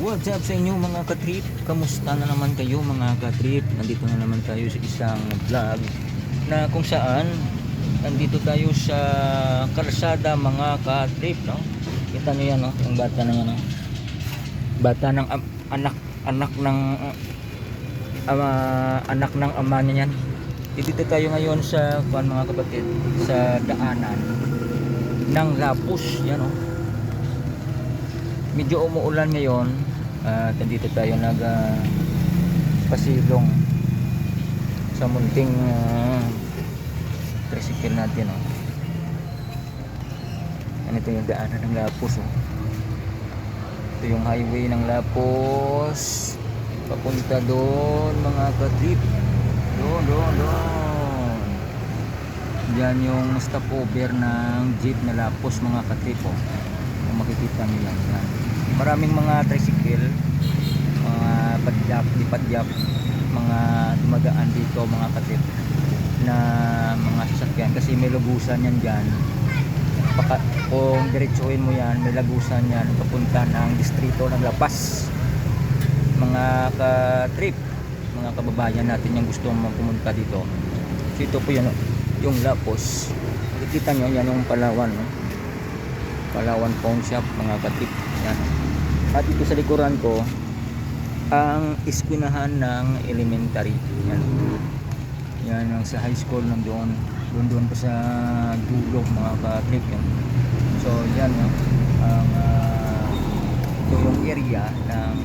What's up sa inyo mga katrip? Kamusta na naman kayo mga katrip? Nandito na naman tayo sa isang vlog na kung saan nandito tayo sa kalsada mga katrip, no? Kita nyo yan, no? Yung bata na yan, no? Bata ng am- anak anak ng ama anak ng ama niya yan. Dito tayo ngayon sa kuan mga kapatid sa daanan ng Lapus, yan, no? Medyo umuulan ngayon at nandito tayo nag ah, pasilong sa munting uh, tricycle natin oh. Yan ito yung daanan ng Lapos oh. ito yung highway ng Lapos papunta doon mga katrip doon doon doon Diyan yung stopover ng jeep na Lapos mga katrip oh. Nyo yan. Maraming mga tricycle, mga padyap, di padyap, mga dumadaan dito mga katrip na mga sasakyan. Kasi may lugusan yan dyan. Paka, kung diretsuhin mo yan may lagusan yan papunta ng distrito ng Lapas mga ka-trip mga kababayan natin yung gusto mong pumunta dito. So ito po yan oh, yung Lapos. Nakikita nyo yan yung Palawan no? Palawan Pawn Shop mga ka-trip yan. At ito sa likuran ko ang eskwinahan ng elementary. Yan. Yan ang sa high school nandoon. Doon doon pa sa dulo mga ka-trip yan. So yan no? Ang ito yung area ng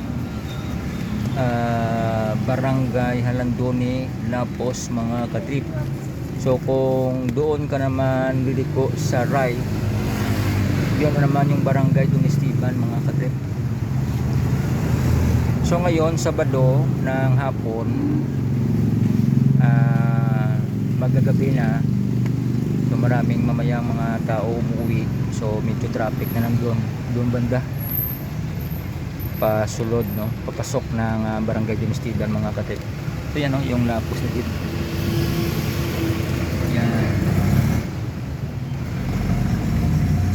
ah, barangay Halandoni Lapos mga katrip so kung doon ka naman liliko sa right yun na naman yung barangay Don Esteban mga katrip. So ngayon Sabado ng hapon ah magagabi na so maraming mamayang mga tao umuwi. So medyo traffic na nandun doon banda. Pasulod no? Papasok ng ah, barangay Don Esteban mga katrip. So yan no? Yung lapos na dito yan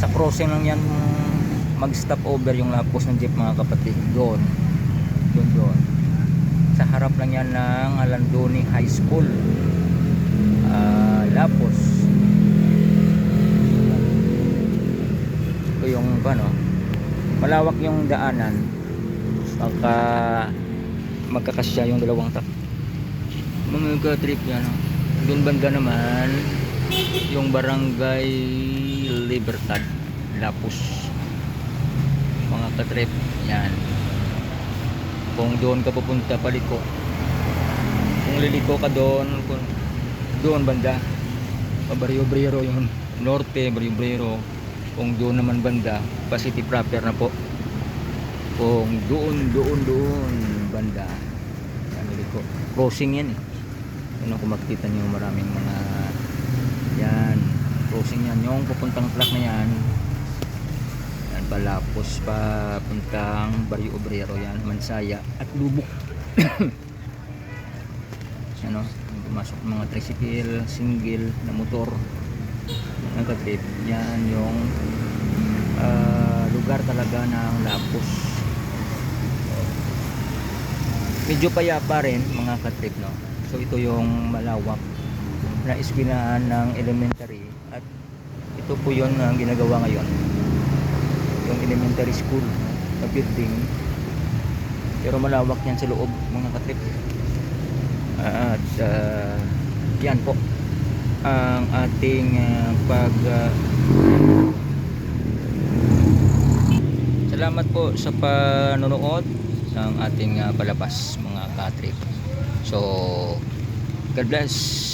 sa crossing lang yan mag stop over yung lapos ng jeep mga kapatid. Doon. Doon doon. Sa harap lang yan ng Alandoni High School. Ah, lapos. Ito yung ano malawak yung daanan. Pagka magkakasya yung dalawang truck. Mga trip yan no? doon banda naman yung barangay Libertad Lapus. Mga katrip yan. Kung doon ka pupunta paliko kung liliko ka doon kung doon banda pabaryo brero yung norte baryo brero kung doon naman banda pa city proper na po. Kung doon doon doon banda yan liliko. Crossing yan eh. Yun kung makikita nyo maraming mga yan crossing yan. Yung pupuntang truck na yan. Yan palapos pa puntang Barrio Obrero yan. Mansaya at Lubok ano pumasok mga tricycle single na motor. Nagkatrip yan yung ah, lugar talaga ng Lapos. Medyo payapa rin mga katrip no? So ito yung malawak na eskwinahan ng elementary at ito po yun ang ginagawa ngayon. Yung elementary school na building. Pero malawak yan sa loob mga katrip. At ah, yan po ang ating ah, pag ah, salamat po sa panonood ng ating ah, palabas mga katrip. So God bless